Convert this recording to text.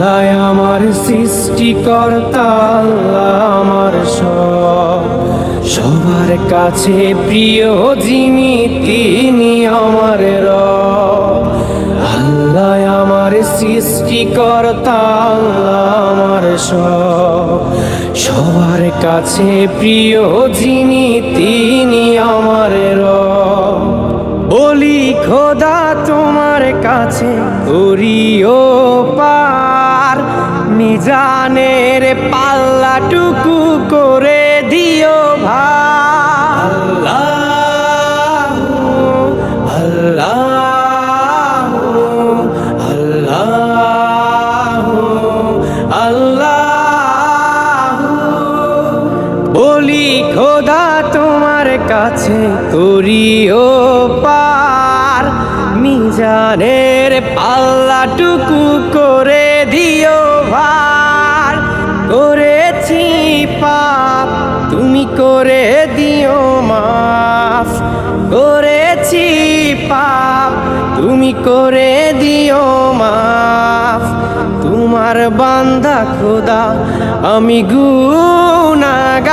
আল্লাহ আমার সৃষ্টিকর্তা, আল্লাহ আমার সব। সবার কাছে প্রিয় যিনি, তিনি আমার রব। আল্লাহ আমার সৃষ্টিকর্তা, আল্লাহ আমার সব। সবার কাছে প্রিয় যিনি, তিনি আমার রব। বলি, খোদা তোমার কাছে করিও মিজানের পাল্লাটুকু করে দিও আল্লাহ আল্লাহ আল্লাহ বলি, খোদা তোমার কাছে করিও পার। মিজানের পাল্লাটুকু করে করে দিও মাফ। করেছি পাপ তুমি করে দিও মাফ। তোমার বান্দা খোদা আমি গুনাগার।